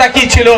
অবস্থানটা কি ছিল?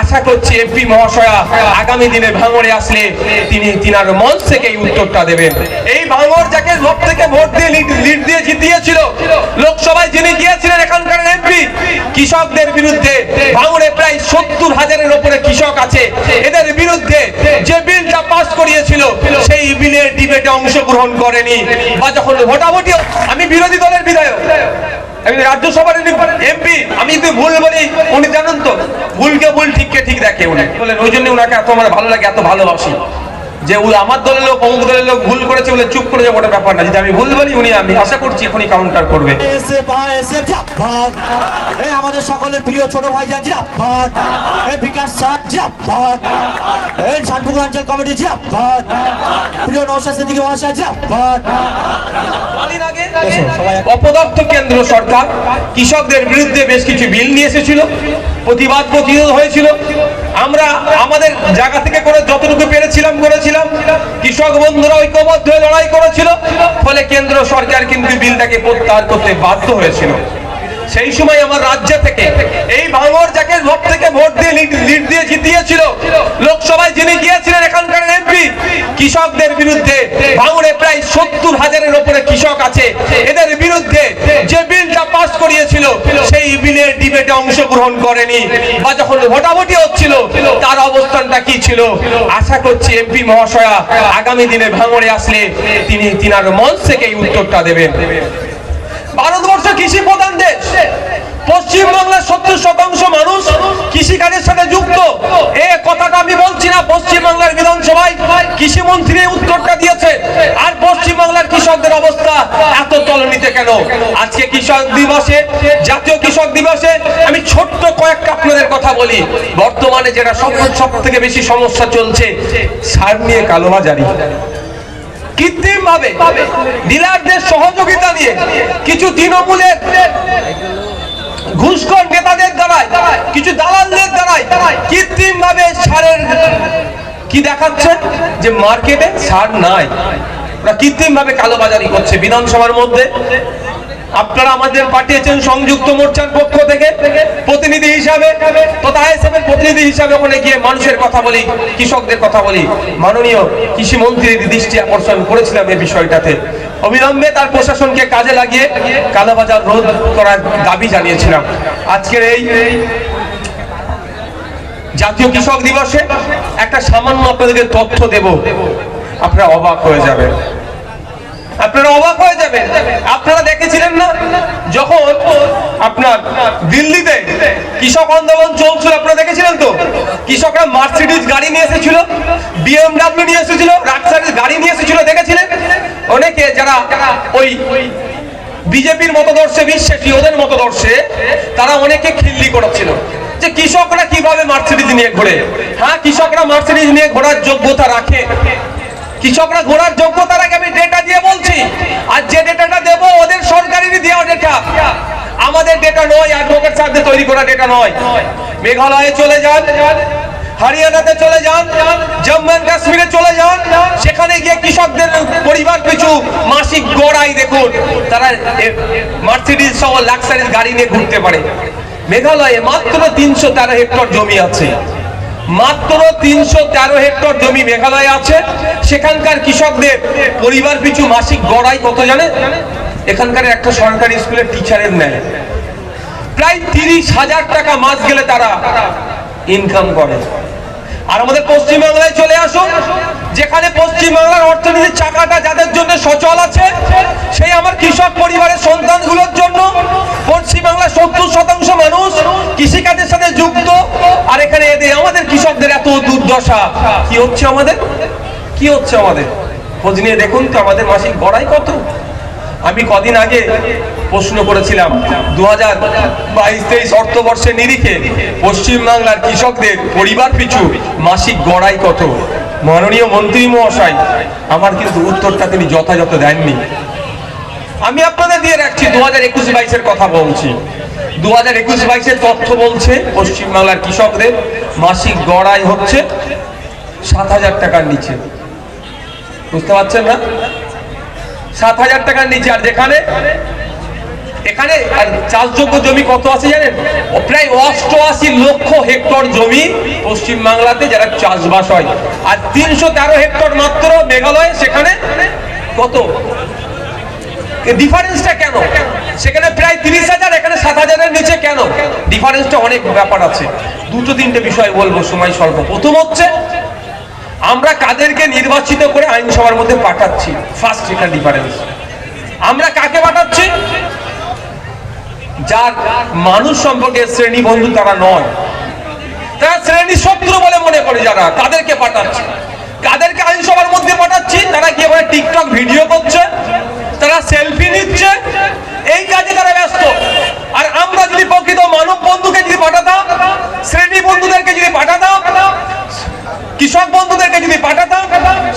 আশা করছি এমপি মহাশয়া আগামী দিনে ভাঙড়ে আসলে তিনি তিনার মঞ্চ থেকে এই উত্তরটা দেবেন। এই ভাঙড় যাকে লোক থেকে ভোট দিয়ে লিড দিয়ে জিতিয়েছিল, লোকসভায় যিনি গিয়েছিলেন এখানকার এমপি, কৃষকদের বিরুদ্ধে ভাঙড়ে প্রায় সত্তর হাজারের ওপরে কৃষক আছে। এদের বিরুদ্ধে যে বিলটা পাস করিয়েছিল, সেই বিলের ডিবেটে অংশগ্রহণ করেনি। বা যখন ভোটাভুটি আমি বিরোধী দলের বিধায়ক। আমি রাজ্যসভার এমপি, আমি যদি ভুল বলি, উনি জানেন তো। ভুলকে ভুল ঠিককে ঠিক দেখে উনি। বলেন, ওই জন্য ওনাকে এত আমার ভালো লাগে, এত ভালোবাসি। যে আমার দলের লোক অমুক দলের লোক ভুল করেছে বলে চুপ করে যাব ওটা ব্যাপার না। যদি আমি ভুল বলি উনি আমি আশা করছি এখনই কাউন্টার করবে। আমাদের সকলের প্রিয় ছোট ভাই যান এই বিকাশ স্যার এই শানপুর অঞ্চল কমিটি জাফর প্রিয় নৌশাদ সিদ্দিকী মহাশয় এক- অপদার্থ কেন্দ্র সরকার কৃষকদের বিরুদ্ধে বেশ কিছু বিল নিয়ে এসেছিল। প্রতিবাদ প্রতিরোধ হয়েছিল। আমরা আমাদের জায়গা থেকে করে যতটুকু পেরেছিলাম, করেছিলাম। কৃষক বন্ধুরা ঐক্যবদ্ধ হয়ে লড়াই করেছিল। ফলে কেন্দ্র সরকার কিন্তু বিলটাকে প্রত্যাহার করতে বাধ্য হয়েছিল। সেই সময় আমার রাজ্য থেকে এই ভাঙর যাকে লোক থেকে ভোট দিয়ে লিড দিয়ে জিতিয়েছিল। লোকসভায় যিনি গিয়েছিলেন এখানকার এমপি, কৃষকদের বিরুদ্ধে ভাঙড়ে প্রায় সত্তর হাজারের ওপরে কৃষক আছে এদের বিরুদ্ধে যে বিলটা পাস করিয়েছিল সেই ডিবেটে অংশগ্রহণ করেনি। বা যখন ভোটাভুটি হচ্ছিল, তার অবস্থানটা কি ছিল? আশা করছি এমপি মহাশয়া আগামী দিনে ভাঙড়ে আসলে তিনি তিনার মঞ্চ থেকে এই উত্তরটা দেবেন। ভারতবর্ষ কৃষি প্রধান দেশ। পশ্চিম বাংলার সত্তর শতাংশ মানুষ কৃষিকাজের সাথে যুক্ত। এ কথাটা আমি বলছি না পশ্চিম বাংলার বিধানসভায় কৃষি মন্ত্রী উত্তরটা দিয়েছে আর পশ্চিম বাংলার কৃষকদের অবস্থা এত তলনিতে কেন? আজকে কৃষক দিবসে, জাতীয় কৃষক দিবসে আমি ছোট্ট কয়েকটা আপনাদের কথা বলি। বর্তমানে যেটা সব সব থেকে বেশি সমস্যা চলছে, সার নিয়ে কালোবাজারি। কৃত্রিম ভাবে ডিলারদের সহযোগিতা নিয়ে কিছু তৃণমূলের ঘুষখোর নেতাদের দ্বারাই, কিছু দালালদের দ্বারাই কৃত্রিম ভাবে সারের কি দেখাচ্ছে যে মার্কেটে সার নাই। ওরা কৃত্রিম ভাবে কালোবাজারি করছে বিধানসভার মধ্যে। আপনারা আমাদের পাঠিয়েছেন সংযুক্ত মোর্চার পক্ষ থেকে প্রতিনিধি হিসাবে, তথা আইএসএফ এর প্রতিনিধি হিসাবে ওখানে গিয়ে মানুষের কথা বলি, কৃষকদের কথা বলি। মাননীয় কৃষি মন্ত্রীর দৃষ্টি আকর্ষণ করেছিলাম এই বিষয়টাতে। অবিলম্বে তার প্রশাসনকে কাজে লাগিয়ে কালোবাজার রোধ করার দাবি জানিয়েছিলাম। আজকের এই জাতীয় কৃষক দিবসে একটা সামান্য আপনাদেরকে তথ্য দেব। আপনারা অবাক হয়ে যাবেন। আপনারা অবাক হয়ে যাবেন। আপনারা দেখেছিলেন না? যখন আপনার দিল্লিতে কৃষক আন্দোলন চলছিল, আপনারা দেখেছিলেন তো? কৃষকরা মার্সিডিজ গাড়ি নিয়ে এসেছিল বিএমডাব্লিউ নিয়ে এসেছিল রাক্সারিজ গাড়ি নিয়ে এসেছিল, দেখেছিলেন? অনেকে যারা ওই বিজেপির মতদর্শে, বিশ্বাসী ওদের মতদর্শে, তারা অনেকে খিল্লি করেছিল। যে কৃষকরা কীভাবে মার্সিডিজ নিয়ে ঘোরে? হ্যাঁ কৃষকরা মার্সিডিজ নিয়ে ঘোরার যোগ্যতা রাখে। কৃষকরা ঘোরার যোগ্যতার আগে আমি ডেটা দিয়ে বলছি। আর যে ডেটাটা দেব, ওদের সরকারেরই দেওয়া ডেটা আমাদের ডেটা নয় অ্যাডভোকেট সাহেবদের তৈরি করা ডেটা নয়। মেঘালয়ে চলে যান, হরিয়ানাতে চলে যান, জম্মু অ্যান্ড কাশ্মীরে চলে যান। সেখানে গিয়ে কৃষকদের পরিবার পিছু মাসিক গড়াই দেখুন। তারা মার্সিডিজ সহ লাক্সারিজ গাড়ি নিয়ে ঘুরতে পারে। মেঘালয়ে মাত্র তিনশো তেরো হেক্টর জমি আছে। মাত্র তিনশো তেরো হেক্টর জমি মেঘালয় আছে। সেখানকার কৃষকদের পরিবার পিছু মাসিক গড়াই কত জানে? এখানকার একটা সরকারি স্কুলের টিচারের নেয় প্রায় তিরিশ হাজার টাকা মাস গেলে তারা ইনকাম করে। আর আমাদের পশ্চিমবাংলায় চলে আসুন। যেখানে পশ্চিমবাংলার অর্থনীতির চাকাটা যাদের জন্য সচল আছে, সেই আমার কৃষক পরিবারের সন্তানগুলোর জন্য পশ্চিমবাংলার সত্তর শতাংশ মানুষ কৃষিকাজের সাথে যুক্ত আর এখানে এদের আমাদের কৃষকদের দুর্দশা কি হচ্ছে আমাদের? কি হচ্ছে আমাদের? খোঁজ নিয়ে দেখুন তো আমাদের মাসিক গড়াই কত? আমি কদিন আগে প্রশ্ন করেছিলাম দু হাজার বাইশ তেইশ অর্থবর্ষের নিরিখে পশ্চিমবাংলার কৃষকদের পরিবার পিছু মাসিক গড়াই কত? মাননীয় মন্ত্রী মহাশয়, আমার কিন্তু উত্তরটা তিনি যথাযথ দেননি। আমি আপনাদের দিয়ে রাখছি দু হাজার একুশ বাইশের কথা বলছি। দু হাজার একুশ বাইশের তথ্য বলছে পশ্চিমবাংলার কৃষকদের মাসিক গড়াই হচ্ছে সাত হাজার টাকার নিচে। বুঝতে পারছেন না? সাত হাজার টাকার নিচে, আর যেখানে এখানে আর চাষযোগ্য জমি কত আছে জানেন? প্রায় অষ্টআশি লক্ষ হেক্টর জমি পশ্চিম বাংলাতে যারা চাষবাস হয়। আর তিনশো তেরো হেক্টর মাত্র মেঘালয়, সেখানে কত? ডিফারেন্সটা কেন? সেখানে প্রায় তিরিশ হাজার, এখানে সাত হাজারের নিচে কেন? ডিফারেন্সটা অনেক ব্যাপার আছে। দুটো তিনটে বিষয় বলব, সময় স্বল্প। প্রথম হচ্ছে, আমরা কাদেরকে নির্বাচিত করে আইনসভার মধ্যে পাঠাচ্ছি ফার্স্ট এখানে ডিফারেন্স আমরা কাকে পাঠাচ্ছি? যার মানুষ সম্পর্কে শ্রেণি বন্ধু তারা নয়। তারা শ্রেণি শত্রু বলে মনে করে যারা, তাদেরকে পাঠাচ্ছি। কাদেরকে আইনসভার মধ্যে পাঠাচ্ছি, তারা কি টিকটক ভিডিও করছে। তারা সেলফি নিচ্ছে, এই কাজে তারা ব্যস্ত। আর আমরা যদি প্রকৃত মানব বন্ধুকে যদি পাঠাতাম, শ্রেণি বন্ধুদেরকে যদি পাঠাতাম, কৃষক বন্ধুদেরকে যদি পাঠাতাম,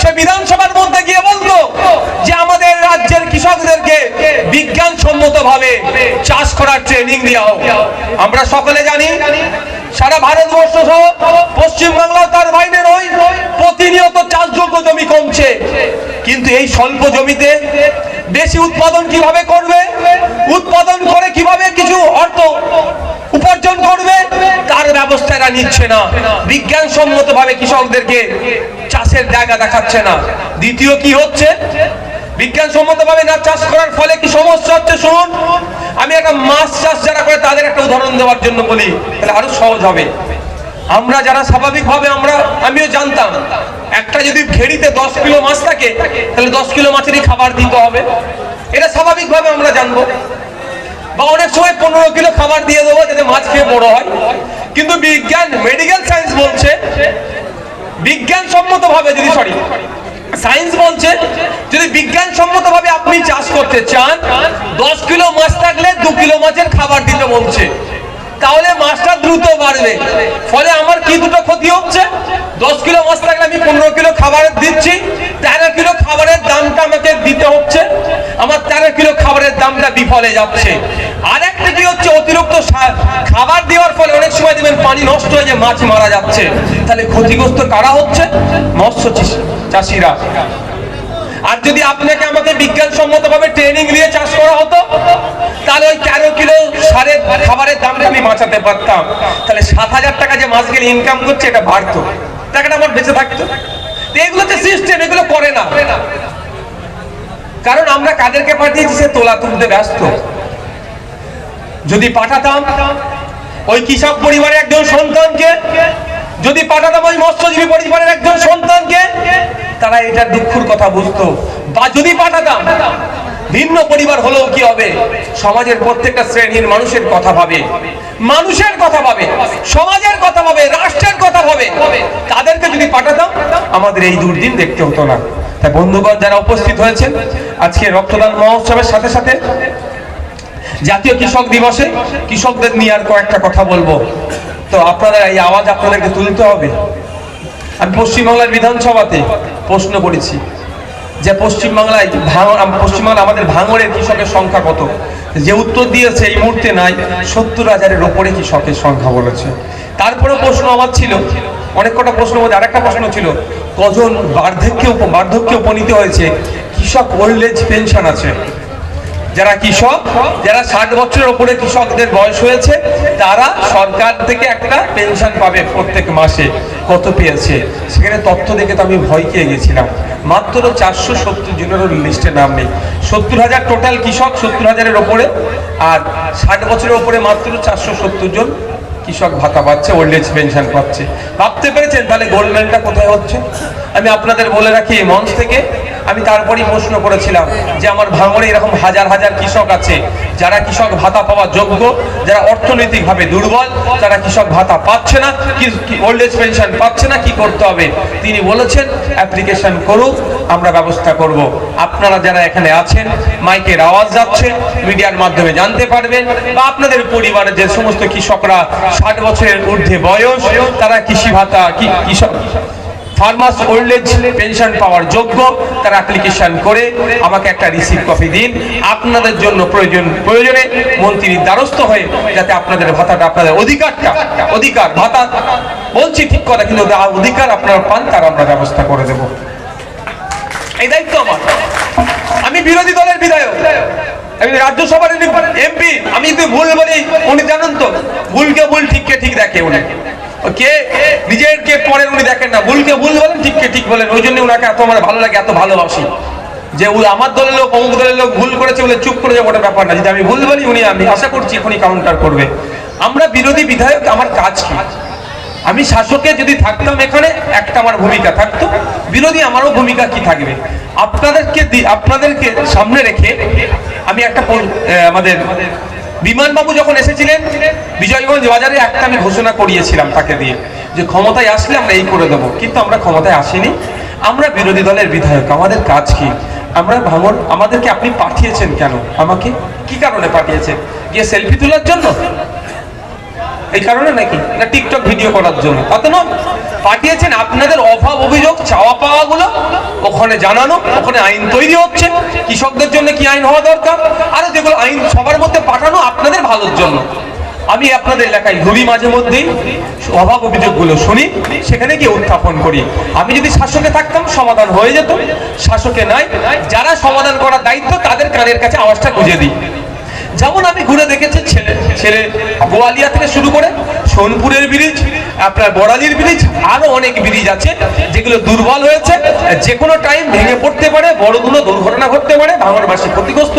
সে বিধানসভার মধ্যে গিয়ে বলতো যে আমাদের রাজ্যের কৃষকদেরকে বিজ্ঞানসম্মত ভাবে চাষ করার ট্রেনিং দেওয়া হোক। আমরা সকলে জানি, সারা ভারতবর্ষ সহ পশ্চিমবাংলা তার বাইরে নয়, প্রতিনিয়ত চাষযোগ্য জমি কমছে। কিন্তু এই স্বল্প জমিতে বেশি উৎপাদন কীভাবে করবে, উৎপাদন করে কীভাবে কিছু অর্থ উপার্জন করবে, তার ব্যবস্থা এরা নিচ্ছে না। বিজ্ঞানসম্মত ভাবে কৃষকদেরকে চাষের জায়গা দেখাচ্ছে না। দ্বিতীয় কি হচ্ছে? বিজ্ঞানসম্মত ভাবে না চাষ করার ফলে কি সমস্যা হচ্ছে? শুনুন, আমি একটা মাছ চাষ যারা করে তাদের একটা উদাহরণ দেওয়ার জন্য বলি, তাহলে আরও সহজ হবে। আমরা যারা স্বাভাবিকভাবে আমরা, আমিও জানতাম। একটা যদি ঘেরিতে দশ কিলো মাছ থাকে, তাহলে দশ কিলো মাছেরই খাবার দিতে হবে। এটা স্বাভাবিকভাবে আমরা জানব। বা অনেক সময় পনেরো কিলো খাবার দিয়ে দেবো, যাতে মাছ খেয়ে বড় হয়। কিন্তু বিজ্ঞান মেডিকেল সায়েন্স বলছে বিজ্ঞানসম্মত ভাবে যদি সরি সায়েন্স বলছে, যদি বিজ্ঞানসম্মত ভাবে আপনি চাষ করতে চান, দশ কিলো মাছ থাকলে দু কিলো মাছের খাবার দিতে বলছে। তাহলে মাছটা দ্রুত বাড়বে। ফলে আমার কি দুটো ক্ষতি হচ্ছে? দশ কিলো মাছ থাকলে আমি পনেরো কিলো খাবার দিচ্ছি, তেরো কিলো খাবারের দামটা আমাকে দিতে হচ্ছে, আমার তেরো কিলো খাবারের দামটা বিফলে যাচ্ছে। আর একটা কি হচ্ছে? অতিরিক্ত খাবার দেওয়ার ফলে অনেক সময় দেখবেন পানি নষ্ট হয়ে যে মাছ মারা যাচ্ছে। তাহলে ক্ষতিগ্রস্ত কারা হচ্ছে? মৎস্য চাষি- চাষিরা। আর যদি আপনাকে আমাকে বিজ্ঞানসম্মত ভাবে ট্রেনিং দিয়ে চাষ করা হতো, তাহলে ওই তেরো কিলো সারের খাবারের দামটা আমি বাঁচাতে পারতাম। তাহলে সাত হাজার টাকা যে মাস গেলে ইনকাম করছে, এটা বাড়তো। টাকাটা আমার বেঁচে থাকতো। এগুলো যে সিস্টেম এগুলো করে না। কারণ আমরা কাদেরকে পাঠিয়েছি, সে তোলা তুলতে ব্যস্ত। যদি পাঠাতাম, ওই কৃষক পরিবারের একজন সন্তানকে, যদি পাঠাতাম ওই মৎস্যজীবী পরিবারের একজন সন্তানকে তারা এটা দুঃখের কথা বুঝতো। বা যদি পাঠাতাম, ভিন্ন পরিবার হলেও কি হবে? সমাজের প্রত্যেকটা শ্রেণির মানুষের কথা ভাবে, মানুষের কথা ভাবে, সমাজের কথা ভাবে, রাষ্ট্রের কথা ভাবে। তাদেরকে যদি পাঠাতাম, আমাদের এই দুর্দিন দেখতে হতো না। তাই বন্ধুগণ, যারা উপস্থিত হয়েছেন, আজকে রক্তদান মহোৎসবের সাথে সাথে জাতীয় কৃষক দিবসে কৃষকদের নিয়ে আর কয়েকটা কথা বলব। তো আপনাদের এই আওয়াজ আপনাদেরকে তুলতে হবে। আমি পশ্চিমবাংলার বিধানসভাতে প্রশ্ন করেছি যে পশ্চিমবাংলায় ভাঙ- পশ্চিমবাংলা আমাদের ভাঙড়ের কৃষকের সংখ্যা কত? যে উত্তর দিয়েছে এই মুহূর্তে নাই, সত্তর হাজারের ওপরে কৃষকের সংখ্যা বলেছে। তারপরে প্রশ্ন আমার ছিল, অনেক কটা প্রশ্ন মধ্যে আরেকটা প্রশ্ন ছিল, কজন বার্ধক্যে বার্ধক্যে উপনীত হয়েছে? কৃষক ওল্ড এজ পেনশন আছে। যারা কৃষক, যারা ষাট বছরের ওপরে কৃষকদের বয়স হয়েছে, তারা সরকার থেকে একটা পেনশন পাবে প্রত্যেক মাসে। কত পেয়েছে? সেখানে তথ্য দেখে তো আমি ভয় খেয়ে গেছিলাম। মাত্র চারশো সত্তর জনের লিস্টে নাম নেই। সত্তর হাজার টোটাল কৃষক সত্তর হাজারের ওপরে, আর ষাট বছরের ওপরে মাত্র চারশো সত্তর জন কৃষক ভাতা পাচ্ছে, ওল্ড এজ পেনশন পাচ্ছে। ভাবতে পেরেছেন তাহলে গোল্ডম্যানটা কোথায় হচ্ছে? আমি আপনাদের বলে রাখি, এই মঞ্চ থেকে আমি তারপরেই প্রশ্ন করেছিলাম যে আমার ভাঙড়ে এরকম হাজার হাজার কৃষক আছে, যারা কৃষক ভাতা পাওয়ার যোগ্য, যারা অর্থনৈতিকভাবে দুর্বল যারা কৃষক ভাতা পাচ্ছে না ওল্ড এজ পেনশন পাচ্ছে না, কি করতে হবে? তিনি বলেছেন অ্যাপ্লিকেশন করুক, আমরা ব্যবস্থা করব। আপনারা যারা এখানে আছেন, মাইকের আওয়াজ যাচ্ছে, মিডিয়ার মাধ্যমে জানতে পারবেন, বা আপনাদের পরিবারের যে সমস্ত কৃষকরা ষাট বছরের ঊর্ধ্বে বয়স, তারা কৃষি ভাতা, কি, কৃষক ফার্মার্স ওল্ড এজ পেনশন পাওয়ার যোগ্য, তারা অ্যাপ্লিকেশন করে, আমাকে একটা রিসিভ কপি দিন। আপনাদের জন্য প্রয়োজন, প্রয়োজনে মন্ত্রীর দ্বারস্থ হয়ে যাতে আপনাদের ভাতাটা, আপনাদের অধিকারটা, অধিকার, ভাতা, বলছি ঠিক কথা, কিন্তু অধিকার আপনারা পান, তার আমরা ব্যবস্থা করে দেব। এই দায়িত্ব আমার। আমি বিরোধী দলের বিধায়ক। আমি রাজ্যসভার এমপি। আমি যদি ভুল বলি, উনি জানেন তো, ভুলকে ভুল ঠিককে ঠিক দেখে উনি। কে? নিজের কে পরের উনি দেখেন না। ভুলকে ভুল বলেন, ঠিককে ঠিক বলেন। ওই জন্য ওনাকে এত আমার ভালো লাগে, এত ভালোবাসি। যে আমার দলের লোক, অমুক দলের লোক ভুল করেছে বলে চুপ করে যাব ওটা ব্যাপার না। যদি আমি ভুল বলি, উনি আমি আশা করছি এখনই কাউন্টার করবে। আমরা বিরোধী বিধায়ক, আমার কাজ কি? আমি শাসকে যদি থাকতাম এখানে, একটা আমার ভূমিকা থাকতো। বিরোধী আমারও ভূমিকা কি থাকবে? আপনাদেরকে আপনাদেরকে সামনে রেখে আমি একটা আমাদের বিমানবাবু যখন এসেছিলেন, বিজয়গঞ্জ বাজারে একটা আমি ঘোষণা করিয়েছিলাম তাকে দিয়ে যে ক্ষমতায় আসলে আমরা এই করে দেবো। কিন্তু আমরা ক্ষমতায় আসিনি। আমরা বিরোধী দলের বিধায়ক। আমাদের কাজ কি? আমরা ভাঙন আমাদেরকে আপনি পাঠিয়েছেন কেন? আমাকে কি কারণে পাঠিয়েছেন? গিয়ে সেলফি তোলার জন্য? এই কারণে নাকি? না টিকটক ভিডিও করার জন্য? তা তো নয়। পাঠিয়েছেন, আপনাদের অভাব অভিযোগ, চাওয়া পাওয়া গুলো ওখানে জানানো, ওখানে আইন তৈরি হচ্ছে। কৃষকদের জন্য কি আইন হওয়া দরকার? আরও যেগুলো আইন সবার মধ্যে পাঠানো আপনাদের ভালোর জন্য। আমি আপনাদের এলাকায় ঘুরি মাঝে মধ্যেই, অভাব অভিযোগগুলো শুনি, সেখানে গিয়ে উত্থাপন করি। আমি যদি শাসকে থাকতাম, সমাধান হয়ে যেত। শাসকে নাই, যারা সমাধান করার দায়িত্ব, তাদের কানের কাছে আওয়াজটা গুঁজে দিই। যেমন আমি ঘুরে দেখেছি ছেলে ছেলে গোয়ালিয়া থেকে শুরু করে সোনপুরের ব্রিজ আপনার বড়ালির ব্রিজ, আরও অনেক ব্রিজ আছে যেগুলো দুর্বল হয়েছে। যে কোনো টাইম ভেঙে পড়তে পারে বড়গুলো দুর্ঘটনা ঘটতে পারে, ভাঙনবাসী ক্ষতিগ্রস্ত